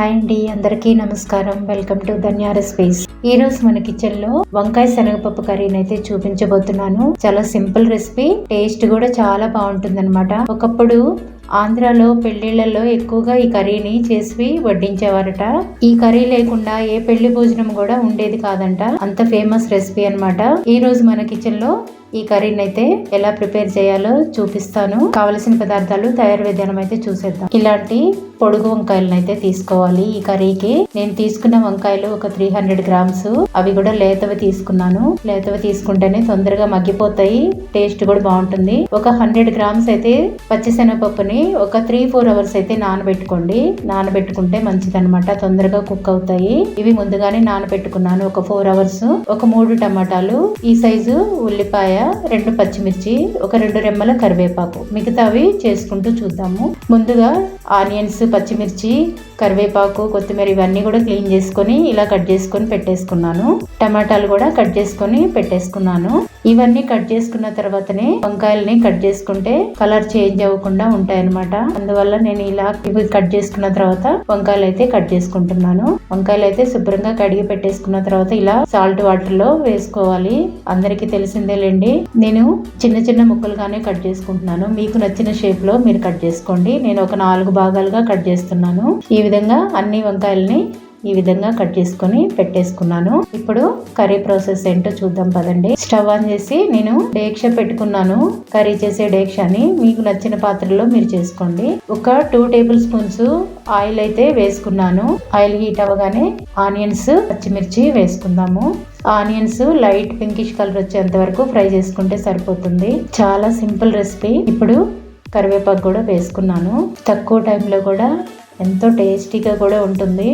Hi అండి అందరికీ నమస్కారం. వెల్కమ్ టు ధన్య రెసిపీస్ ఈ రోజు మన కిచెన్లో వంకాయ శనగపప్పు కర్రీని అయితే చూపించబోతున్నాను. చాలా సింపుల్ రెసిపీ టేస్ట్ కూడా చాలా బాగుంటుంది ఒకప్పుడు ఆంధ్రాలో పెళ్ళిళ్ళలో ఎక్కువగా ఈ కర్రీని చేసి వడ్డించేవారట. ఈ కర్రీ లేకుండా ఏ పెళ్ళి భోజనం కూడా ఉండేది కాదంట. అంత ఫేమస్ రెసిపీ అన్నమాట. ఈ రోజు మన కిచెన్లో ఈ కర్రీని అయితే ఎలా ప్రిపేర్ చేయాలో చూపిస్తాను. కావలసిన పదార్థాలు తయారు విధానం అయితే చూసేద్దాం. ఇలాంటి పొడుగు వంకాయలను అయితే తీసుకోవాలి ఈ కర్రీకి. నేను తీసుకున్న వంకాయలు ఒక త్రీ హండ్రెడ్ గ్రామ్స్. అవి కూడా లేతవి తీసుకున్నాను. లేతవి తీసుకుంటేనే తొందరగా మగ్గిపోతాయి. టేస్ట్ కూడా బాగుంటుంది. ఒక హండ్రెడ్ గ్రామ్స్ అయితే పచ్చిశనగపప్పుని ఒక త్రీ ఫోర్ అవర్స్ అయితే నానబెట్టుకోండి. నానబెట్టుకుంటే మంచిదన్నమాట. తొందరగా కుక్ అవుతాయి. ఇవి ముందుగానే నానబెట్టుకున్నాను. ఒక ఫోర్ అవర్స్ ఒక మూడు టమాటాలు. ఈ సైజు ఉల్లిపాయ రెండు పచ్చిమిర్చి ఒక రెండు రెమ్మల కరివేపాకు. మిగతావి చేసుకుంటూ చూద్దాము. ముందుగా ఆనియన్స్ పచ్చిమిర్చి కరివేపాకు కొత్తిమీర ఇవన్నీ కూడా క్లీన్ చేసుకొని ఇలా కట్ చేసుకొని పెట్టేసుకున్నాను. టమాటాలు కూడా కట్ చేసుకొని పెట్టేసుకున్నాను. ఇవన్నీ కట్ చేసుకున్న తర్వాతనే వంకాయలని కట్ చేసుకుంటే కలర్ చేంజ్ అవ్వకుండా ఉంటాయి అనమాట అందువల్ల నేను ఇలా ఇవి కట్ చేసుకున్న తర్వాత వంకాయలు అయితే కట్ చేసుకుంటున్నాను. వంకాయలు అయితే శుభ్రంగా కడిగి పెట్టేసుకున్న తర్వాత ఇలా సాల్ట్ వాటర్లో వేసుకోవాలి. అందరికి తెలిసిందేలేండి. నేను చిన్న చిన్న ముక్కలుగానే కట్ చేసుకుంటున్నాను. మీకు నచ్చిన షేప్లో మీరు కట్ చేసుకోండి. నేను ఒక నాలుగు భాగాలుగా కట్ చేస్తున్నాను. ఈ విధంగా అన్ని వంకాయలని ఈ విధంగా కట్ చేసుకొని పెట్టేసుకున్నాను. ఇప్పుడు కర్రీ ప్రాసెస్ ఏంటో చూద్దాం పదండి. స్టవ్ ఆన్ చేసి నేను డేక్ష పెట్టుకున్నాను. కర్రీ చేసే డేక్షని మీకు నచ్చిన పాత్రలో మీరు చేసుకోండి. ఒక టూ టేబుల్ స్పూన్స్ ఆయిల్ అయితే వేసుకున్నాను. ఆయిల్ హీట్ అవ్వగానే ఆనియన్స్ పచ్చిమిర్చి వేసుకుందాము. ఆనియన్స్ లైట్ పింకిష్ కలర్ వచ్చేంత వరకు ఫ్రై చేసుకుంటే సరిపోతుంది. చాలా సింపుల్ రెసిపీ. ఇప్పుడు కరివేపాకు కూడా వేసుకున్నాను. తక్కువ టైంలో కూడా ఎంతో టేస్టీగా కూడా ఉంటుంది.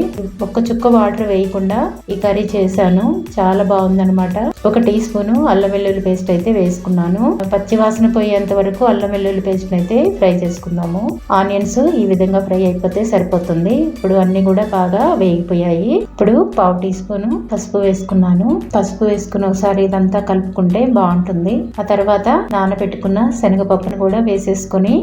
ఒక్క చుక్క వాటర్ వేయకుండా ఈ కర్రీ చేశాను. చాలా బాగుందనమాట ఒక టీ స్పూన్ అల్లం వెల్లుల్లి పేస్ట్ అయితే వేసుకున్నాను. పచ్చి వాసన పోయేంత వరకు అల్లం వెల్లుల్లి పేస్ట్ అయితే ఫ్రై చేసుకుందాము. ఆనియన్స్ ఈ విధంగా ఫ్రై అయిపోతే సరిపోతుంది. ఇప్పుడు అన్ని కూడా బాగా వేగిపోయాయి. ఇప్పుడు పావు టీ స్పూన్ పసుపు వేసుకున్నాను. పసుపు వేసుకుని ఒకసారి ఇదంతా కలుపుకుంటే బాగుంటుంది. ఆ తర్వాత నానబెట్టుకున్న శనగపప్పును కూడా వేసేసుకొని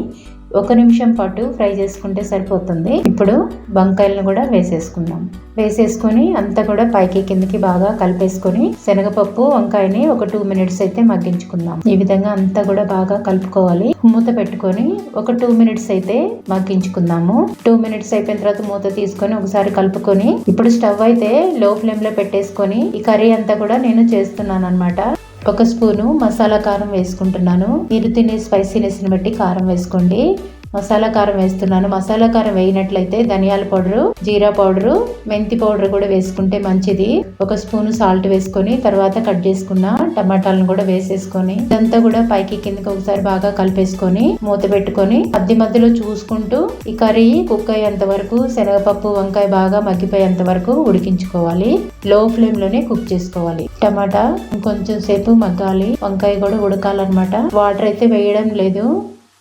ఒక నిమిషం పాటు ఫ్రై చేసుకుంటే సరిపోతుంది. ఇప్పుడు వంకాయలను కూడా వేసేసుకుందాం. వేసేసుకొని అంతా కూడా పైకి కిందకి బాగా కలిపేసుకొని శనగపప్పు వంకాయని ఒక టూ మినిట్స్ అయితే మగ్గించుకుందాం. ఈ విధంగా అంతా కూడా బాగా కలుపుకోవాలి. మూత పెట్టుకొని ఒక టూ మినిట్స్ అయితే మగ్గించుకుందాము. టూ మినిట్స్ అయిపోయిన తర్వాత మూత తీసుకొని ఒకసారి కలుపుకొని ఇప్పుడు స్టవ్ అయితే లో ఫ్లేమ్లో పెట్టేసుకొని ఈ కర్రీ అంతా కూడా నేను చేస్తున్నాను అనమాట ఒక స్పూను మసాలా కారం వేసుకుంటున్నాను. మీరు తినే స్పైసీనెస్ని బట్టి కారం వేసుకోండి. మసాలా కారం వేస్తున్నాను. మసాలా కారం వేయినట్లయితే ధనియాల పౌడరు జీరా పౌడరు మెంతి పౌడర్ కూడా వేసుకుంటే మంచిది. ఒక స్పూన్ సాల్ట్ వేసుకొని తర్వాత కట్ చేసుకున్న టమాటాలను కూడా వేసేసుకొని ఇదంతా కూడా పైకి కిందకి ఒకసారి బాగా కలిపేసుకొని మూత పెట్టుకొని మధ్య మధ్యలో చూసుకుంటూ ఈ కర్రీ కుక్ అయ్యేంత వరకు శనగపప్పు వంకాయ బాగా మగ్గిపోయేంత వరకు ఉడికించుకోవాలి. లో ఫ్లేమ్లోనే కుక్ చేసుకోవాలి. టమాటా ఇంకొంచెం సేపు మగ్గాలి. వంకాయ కూడా ఉడకాలన్నమాట. వాటర్ అయితే వేయడం లేదు.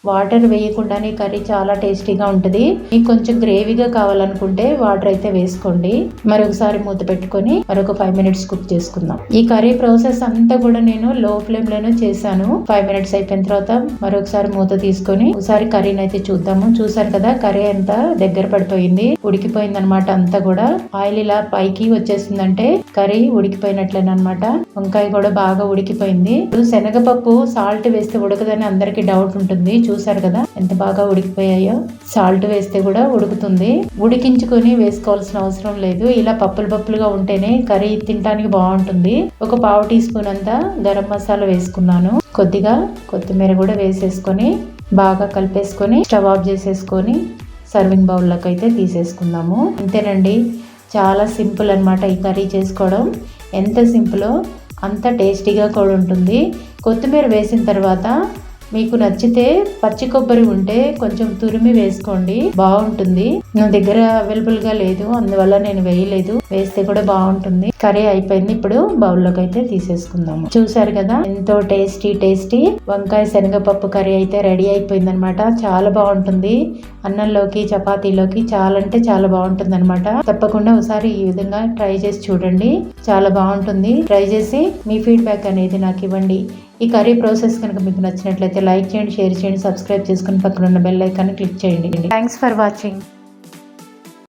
వాటర్ వేయకుండానే కర్రీ చాలా టేస్టీగా ఉంటుంది. మీకు కొంచెం గ్రేవీగా కావాలనుకుంటే వాటర్ అయితే వేసుకోండి. మరొకసారి మూత పెట్టుకొని మరొక ఫైవ్ మినిట్స్ కుక్ చేసుకుందాం. ఈ కర్రీ ప్రాసెస్ అంతా కూడా నేను లో ఫ్లేమ్లోనే చేశాను. ఫైవ్ మినిట్స్ అయిపోయిన తర్వాత మరొకసారి మూత తీసుకొని ఒకసారి కర్రీని అయితే చూద్దాము. చూసారు కదా కర్రీ అంతా దగ్గర పడిపోయింది. ఉడికిపోయింది అనమాట అంతా కూడా. ఆయిల్ ఇలా పైకి వచ్చేసిందంటే కర్రీ ఉడికిపోయినట్లేనమాట వంకాయ కూడా బాగా ఉడికిపోయింది. ఇప్పుడు శనగపప్పు సాల్ట్ వేస్తే ఉడకదని అందరికి డౌట్ ఉంటుంది. చూసారు కదా? ఎంత బాగా ఉడికిపోయాయో. సాల్ట్ వేస్తే కూడా ఉడుకుతుంది. ఉడికించుకొని వేసుకోవాల్సిన అవసరం లేదు. ఇలా పప్పులు పప్పులుగా ఉంటేనే కర్రీ తినడానికి బాగుంటుంది. ఒక పావు టీ స్పూన్ అంతా గరం మసాలా వేసుకున్నాను. కొద్దిగా కొత్తిమీర కూడా వేసేసుకొని బాగా కలిపేసుకొని స్టవ్ ఆఫ్ చేసేసుకొని సర్వింగ్ బౌల్లోకి అయితే తీసేసుకుందాము. అంతేనండి. చాలా సింపుల్ అనమాట ఈ కర్రీ చేసుకోవడం. ఎంత సింపులో అంత టేస్టీగా కూడా ఉంటుంది. కొత్తిమీర వేసిన తర్వాత మీకు నచ్చితే పచ్చి కొబ్బరి ఉంటే కొంచెం తురిమి వేసుకోండి. బాగుంటుంది. నా దగ్గర అవైలబుల్గా లేదు. అందువల్ల నేను వేయలేదు. వేస్తే కూడా బాగుంటుంది. కర్రీ అయిపోయింది. ఇప్పుడు బౌల్లోకి అయితే తీసేసుకుందాము. చూసారు కదా? ఎంతో టేస్టీ టేస్టీ వంకాయ శనగపప్పు కర్రీ అయితే రెడీ అయిపోయింది అనమాట చాలా బాగుంటుంది. అన్నంలోకి చపాతీలోకి చాలా అంటే చాలా బాగుంటుంది అనమాట తప్పకుండా ఒకసారి ఈ విధంగా ట్రై చేసి చూడండి. చాలా బాగుంటుంది. ట్రై చేసి మీ ఫీడ్బ్యాక్ అనేది నాకు ఇవ్వండి. ఈ కర్రీ ప్రాసెస్ కనుక మీకు నచ్చినట్లయితే లైక్ చేయండి షేర్ చేయండి సబ్స్క్రైబ్ చేసుకుని పక్కన ఉన్న బెల్ ఐకాన్ని క్లిక్ చేయండి. Thanks for watching